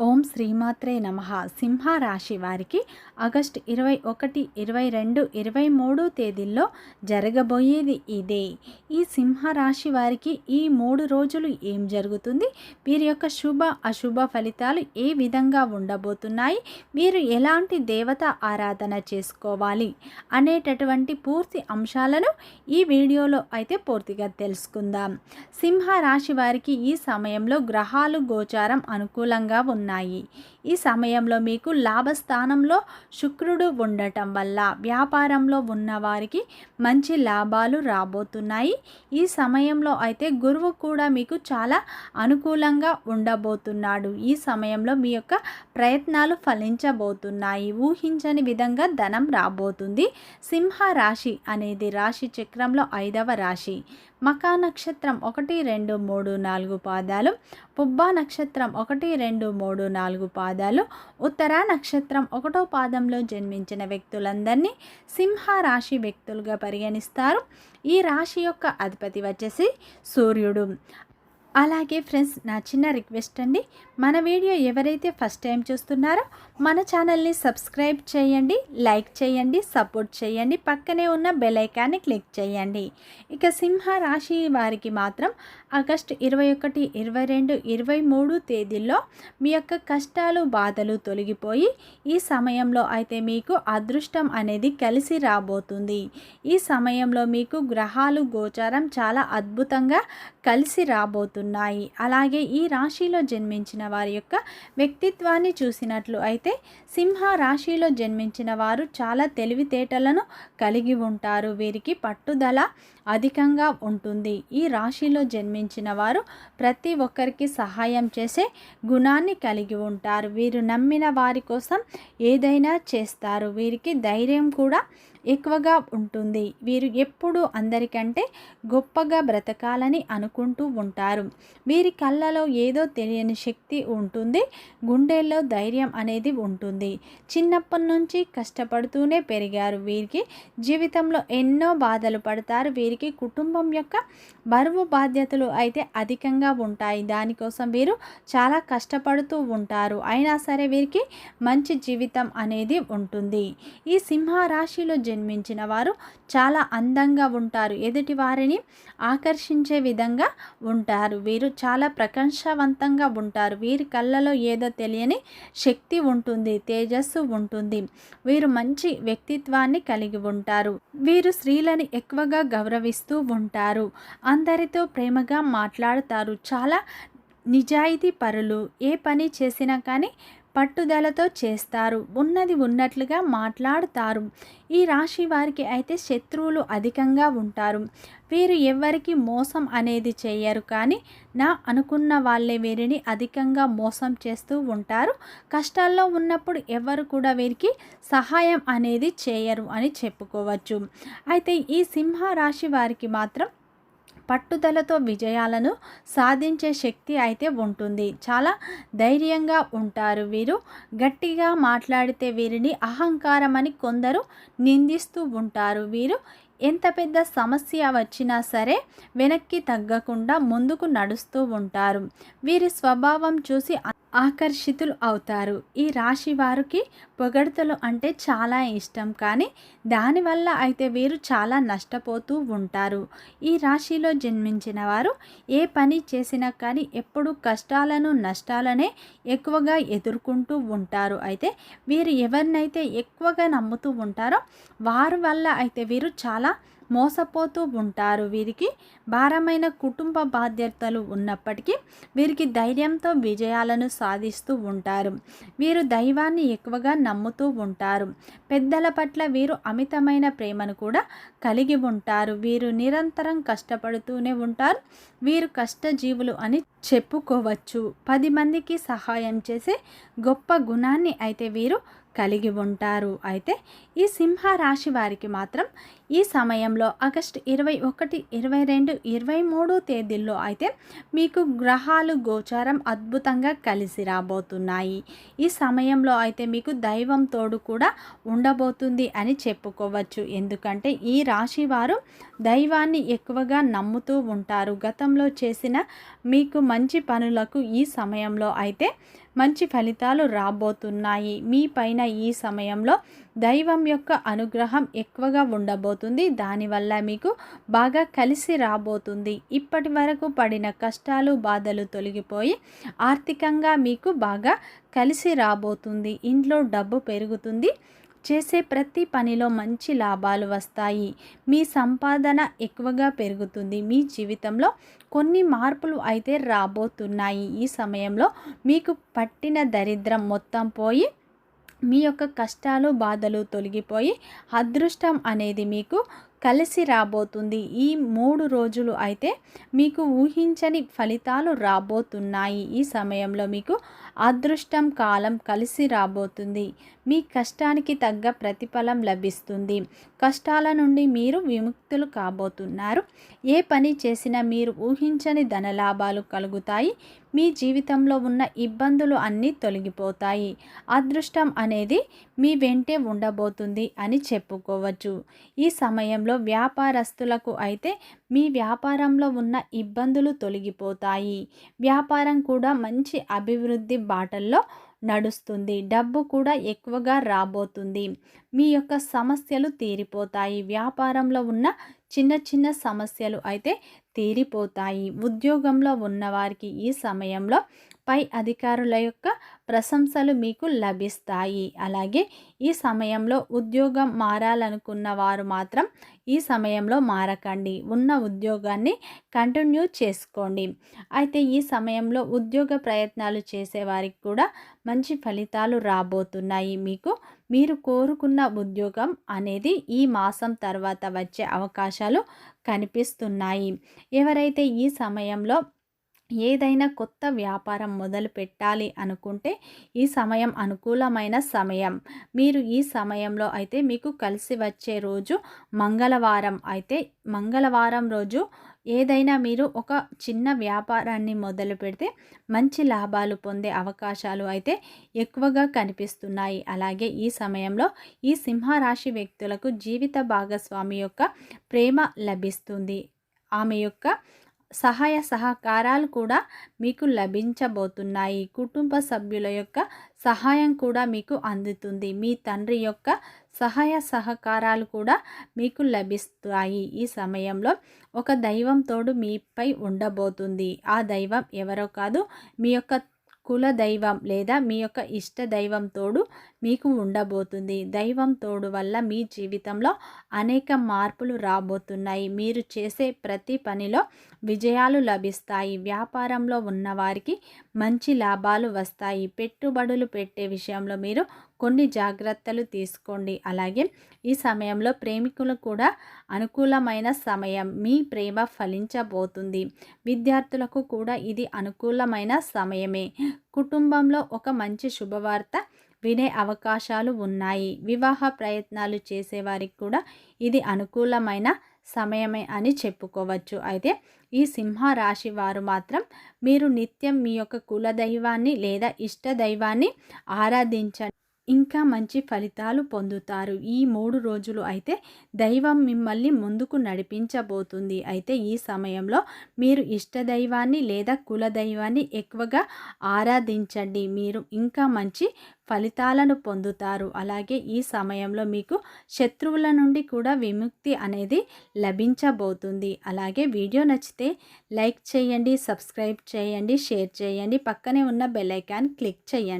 ఓం శ్రీమాత్రే నమ. సింహ రాశి వారికి ఆగస్ట్ ఇరవై ఒకటి ఇరవై రెండు ఇరవై మూడు తేదీల్లో జరగబోయేది ఇదే. ఈ సింహ రాశి వారికి ఈ మూడు రోజులు ఏం జరుగుతుంది? వీరి యొక్క శుభ అశుభ ఫలితాలు ఏ విధంగా ఉండబోతున్నాయి? మీరు ఎలాంటి దేవత ఆరాధన చేసుకోవాలి? అనేటటువంటి పూర్తి అంశాలను ఈ వీడియోలో అయితే పూర్తిగా తెలుసుకుందాం. సింహ రాశి వారికి ఈ సమయంలో గ్రహాలు గోచారం అనుకూలంగా ఉన్నాయి ఈ సమయంలో మీకు లాభస్థానంలో శుక్రుడు ఉండటం వల్ల వ్యాపారంలో ఉన్నవారికి మంచి లాభాలు రాబోతున్నాయి. ఈ సమయంలో అయితే గురువు కూడా మీకు చాలా అనుకూలంగా ఉండబోతున్నాడు. ఈ సమయంలో మీ యొక్క ప్రయత్నాలు ఫలించబోతున్నాయి. ఊహించని విధంగా ధనం రాబోతుంది. సింహ రాశి అనేది రాశి చక్రంలో ఐదవ రాశి. మకా నక్షత్రం ఒకటి రెండు మూడు నాలుగు పాదాలు. పుబ్బా నక్షత్రం ఒకటి రెండు మూడు నాలుగు పాదాలు. ఉత్తర నక్షత్రం ఒకటో పాదంలో జన్మించిన వ్యక్తులందరినీ సింహ రాశి వ్యక్తులుగా పరిగణిస్తారు. ఈ రాశి యొక్క అధిపతి వచ్చేసి సూర్యుడు. అలాగే ఫ్రెండ్స్ నా చిన్న రిక్వెస్ట్ అండి. మన వీడియో ఎవరైతే ఫస్ట్ టైం చూస్తున్నారో మన ఛానల్ని సబ్స్క్రైబ్ చేయండి లైక్ చేయండి సపోర్ట్ చేయండి పక్కనే ఉన్న బెల్ ఐకాన్ని క్లిక్ చేయండి. ఇక సింహ రాశి వారికి మాత్రం ఆగస్టు ఇరవై ఒకటి ఇరవై రెండు ఇరవై మూడు తేదీల్లో మీ యొక్క కష్టాలు బాధలు తొలగిపోయి ఈ సమయంలో అయితే మీకు అదృష్టం అనేది కలిసి రాబోతుంది. ఈ సమయంలో మీకు గ్రహాలు గోచారం చాలా అద్భుతంగా కలిసి రాబోతుంది ఉన్నాయి. అలాగే ఈ రాశిలో జన్మించిన వారి యొక్క వ్యక్తిత్వాన్ని చూసినట్లు అయితే సింహ రాశిలో జన్మించిన వారు చాలా తెలివితేటలను కలిగి ఉంటారు. వీరికి పట్టుదల అధికంగా ఉంటుంది. ఈ రాశిలో జన్మించిన వారు ప్రతి ఒక్కరికి సహాయం చేసే గుణాన్ని కలిగి ఉంటారు. వీరు నమ్మిన వారి కోసం ఏదైనా చేస్తారు. వీరికి ధైర్యం కూడా ఎక్కువగా ఉంటుంది. వీరు ఎప్పుడు అందరికంటే గొప్పగా బ్రతకాలని అనుకుంటూ ఉంటారు. వీరి కళ్ళలో ఏదో తెలియని శక్తి ఉంటుంది. గుండెల్లో ధైర్యం అనేది ఉంటుంది. చిన్నప్పటి నుంచి కష్టపడుతూనే పెరిగారు వీరికి. జీవితంలో ఎన్నో బాధలు పడతారు. వీరికి కుటుంబం యొక్క బరువు బాధ్యతలు అయితే అధికంగా ఉంటాయి. దానికోసం వీరు చాలా కష్టపడుతూ ఉంటారు. అయినా సరే వీరికి మంచి జీవితం అనేది ఉంటుంది. ఈ సింహ రాశిలో జన్మించిన వారు చాలా అందంగా ఉంటారు. ఎదుటి వారిని ఆకర్షించే విధంగా ఉంటారు. వీరు చాలా ప్రకాశవంతంగా ఉంటారు. వీరి కళ్ళలో ఏదో తెలియని శక్తి ఉంటుంది తేజస్సు ఉంటుంది. వీరు మంచి వ్యక్తిత్వాన్ని కలిగి ఉంటారు. వీరు స్త్రీలను ఎక్కువగా గౌరవిస్తూ ఉంటారు. అందరితో ప్రేమగా మాట్లాడతారు. చాలా నిజాయితీ పరులు ఏ పని చేసినా కానీ పట్టుదలతో చేస్తారు. ఉన్నది ఉన్నట్లుగా మాట్లాడుతారు. ఈ రాశి వారికి అయితే శత్రువులు అధికంగా ఉంటారు. వీరు ఎవరికి మోసం అనేది చేయరు. కానీ నా అనుకున్న వాళ్ళే వీరిని అధికంగా మోసం చేస్తూ ఉంటారు. కష్టాల్లో ఉన్నప్పుడు ఎవరు కూడా వీరికి సహాయం అనేది చేయరు అని చెప్పుకోవచ్చు. అయితే ఈ సింహ రాశి వారికి మాత్రం పట్టుదలతో విజయాలను సాధించే శక్తి అయితే ఉంటుంది. చాలా ధైర్యంగా ఉంటారు వీరు. గట్టిగా మాట్లాడితే వీరిని అహంకారం అని కొందరు నిందిస్తూ ఉంటారు. వీరు ఎంత పెద్ద సమస్య వచ్చినా సరే వెనక్కి తగ్గకుండా ముందుకు నడుస్తూ ఉంటారు. వీరి స్వభావం చూసి ఆకర్షితులు అవుతారు. ఈ రాశి వారికి పొగడతలు అంటే చాలా ఇష్టం. కానీ దానివల్ల అయితే వీరు చాలా నష్టపోతూ ఉంటారు. ఈ రాశిలో జన్మించిన వారు ఏ పని చేసినా కానీ ఎప్పుడు కష్టాలను నష్టాలనే ఎక్కువగా ఎదుర్కొంటూ ఉంటారు. అయితే వీరు ఎవరినైతే ఎక్కువగా నమ్ముతూ ఉంటారో వారి వల్ల అయితే వీరు చాలా మోసపోతూ ఉంటారు. వీరికి భారమైన కుటుంబ బాధ్యతలు ఉన్నప్పటికీ వీరికి ధైర్యంతో విజయాలను సాధిస్తూ ఉంటారు. వీరు దైవాన్ని ఎక్కువగా నమ్ముతూ ఉంటారు. పెద్దల పట్ల వీరు అమితమైన ప్రేమను కూడా కలిగి ఉంటారు. వీరు నిరంతరం కష్టపడుతూనే ఉంటారు. వీరు కష్టజీవులు అని చెప్పుకోవచ్చు. పది మందికి సహాయం చేసే గొప్ప గుణాన్ని అయితే వీరు కలిగి ఉంటారు. అయితే ఈ సింహ రాశి వారికి మాత్రం ఈ సమయంలో ఆగస్టు ఇరవై ఒకటి ఇరవై రెండు ఇరవై మూడు తేదీల్లో అయితే మీకు గ్రహాలు గోచారం అద్భుతంగా కలిసి రాబోతున్నాయి. ఈ సమయంలో అయితే మీకు దైవం తోడు కూడా ఉండబోతుంది అని చెప్పుకోవచ్చు. ఎందుకంటే ఈ రాశి వారు దైవాన్ని ఎక్కువగా నమ్ముతూ ఉంటారు. గతంలో చేసిన మీకు మంచి పనులకు ఈ సమయంలో అయితే మంచి ఫలితాలు రాబోతున్నాయి. మీ పైన ఈ సమయంలో దైవం యొక్క అనుగ్రహం ఎక్కువగా ఉండబోతుంది. దానివల్ల మీకు బాగా కలిసి రాబోతుంది. ఇప్పటి వరకు పడిన కష్టాలు బాధలు తొలగిపోయి ఆర్థికంగా మీకు బాగా కలిసి రాబోతుంది. ఇంట్లో డబ్బు పెరుగుతుంది. చేసే ప్రతి పనిలో మంచి లాభాలు వస్తాయి. మీ సంపాదన ఎక్కువగా పెరుగుతుంది. మీ జీవితంలో కొన్ని మార్పులు అయితే రాబోతున్నాయి. ఈ సమయంలో మీకు పట్టిన దరిద్రం మొత్తం పోయి మీ యొక్క కష్టాలు బాధలు తొలగిపోయి అదృష్టం అనేది మీకు కలిసి రాబోతుంది. ఈ మూడు రోజులు అయితే మీకు ఊహించని ఫలితాలు రాబోతున్నాయి. ఈ సమయంలో మీకు అదృష్టం కాలం కలిసి రాబోతుంది. మీ కష్టానికి తగ్గ ప్రతిఫలం లభిస్తుంది. కష్టాల నుండి మీరు విముక్తులు కాబోతున్నారు. ఏ పని చేసినా మీరు ఊహించని ధనలాభాలు కలుగుతాయి. మీ జీవితంలో ఉన్న ఇబ్బందులు అన్నీ తొలగిపోతాయి. అదృష్టం అనేది మీ వెంటే ఉండబోతుంది అని చెప్పుకోవచ్చు. ఈ సమయంలో వ్యాపారస్తులకు అయితే మీ వ్యాపారంలో ఉన్న ఇబ్బందులు తొలగిపోతాయి. వ్యాపారం కూడా మంచి అభివృద్ధి బాటల్లో నడుస్తుంది. డబ్బు కూడా ఎక్కువగా రాబోతుంది. మీ యొక్క సమస్యలు తీరిపోతాయి. వ్యాపారంలో ఉన్న చిన్న చిన్న సమస్యలు అయితే తీరిపోతాయి. ఉద్యోగంలో ఉన్నవారికి ఈ సమయంలో పై అధికారుల యొక్క ప్రశంసలు మీకు లభిస్తాయి. అలాగే ఈ సమయంలో ఉద్యోగం మారాలనుకున్న వారు మాత్రం ఈ సమయంలో మారకండి. ఉన్న ఉద్యోగాన్ని కంటిన్యూ చేసుకోండి. అయితే ఈ సమయంలో ఉద్యోగ ప్రయత్నాలు చేసేవారికి కూడా మంచి ఫలితాలు రాబోతున్నాయి. మీకు మీరు కోరుకున్న ఉద్యోగం అనేది ఈ మాసం తర్వాత వచ్చే అవకాశాలు కనిపిస్తున్నాయి. ఎవరైతే ఈ సమయంలో ఏదైనా కొత్త వ్యాపారం మొదలు పెట్టాలి అనుకుంటే ఈ సమయం అనుకూలమైన సమయం. మీరు ఈ సమయంలో అయితే మీకు కలిసి వచ్చే రోజు మంగళవారం అయితే మంగళవారం రోజు ఏదైనా మీరు ఒక చిన్న వ్యాపారాన్ని మొదలు పెడితే మంచి లాభాలు పొందే అవకాశాలు అయితే ఎక్కువగా కనిపిస్తున్నాయి. అలాగే ఈ సమయంలో ఈ సింహరాశి వ్యక్తులకు జీవిత భాగస్వామి యొక్క ప్రేమ లభిస్తుంది. ఆమె యొక్క సహాయ సహకారాలు కూడా మీకు లభించబోతున్నాయి. కుటుంబ సభ్యుల యొక్క సహాయం కూడా మీకు అందుతుంది. మీ తండ్రి యొక్క సహాయ సహకారాలు కూడా మీకు లభిస్తాయి. ఈ సమయంలో ఒక దైవం తోడు మీపై ఉండబోతుంది. ఆ దైవం ఎవరో కాదు మీ యొక్క కుల దైవం లేదా మీ యొక్క ఇష్ట దైవం తోడు మీకు ఉండబోతుంది. దైవం తోడు వల్ల మీ జీవితంలో అనేక మార్పులు రాబోతున్నాయి. మీరు చేసే ప్రతి పనిలో విజయాలు లభిస్తాయి. వ్యాపారంలో ఉన్నవారికి మంచి లాభాలు వస్తాయి. పెట్టుబడులు పెట్టే విషయంలో మీరు కొన్ని జాగ్రత్తలు తీసుకోండి. అలాగే ఈ సమయంలో ప్రేమికులు కూడా అనుకూలమైన సమయం మీ ప్రేమ ఫలించబోతుంది. విద్యార్థులకు కూడా ఇది అనుకూలమైన సమయమే. కుటుంబంలో ఒక మంచి శుభవార్త వినే అవకాశాలు ఉన్నాయి. వివాహ ప్రయత్నాలు చేసేవారికి కూడా ఇది అనుకూలమైన సమయమే అని చెప్పుకోవచ్చు. అయితే ఈ సింహ రాశి వారు మాత్రం మీరు నిత్యం మీ యొక్క కులదైవాన్ని లేదా ఇష్ట దైవాన్ని ఆరాధించండి ఇంకా మంచి ఫలితాలు పొందుతారు. ఈ మూడు రోజులు అయితే దైవం మిమ్మల్ని ముందుకు నడిపించబోతుంది. అయితే ఈ సమయంలో మీరు ఇష్ట దైవాన్ని లేదా కుల దైవాన్ని ఎక్కువగా ఆరాధించండి. మీరు ఇంకా మంచి ఫలితాలను పొందుతారు. అలాగే ఈ సమయంలో మీకు శత్రువుల నుండి కూడా విముక్తి అనేది లభించబోతుంది. అలాగే వీడియో నచ్చితే లైక్ చేయండి సబ్స్క్రైబ్ చేయండి షేర్ చేయండి. పక్కనే ఉన్న బెల్ ఐకాన్ క్లిక్ చేయండి.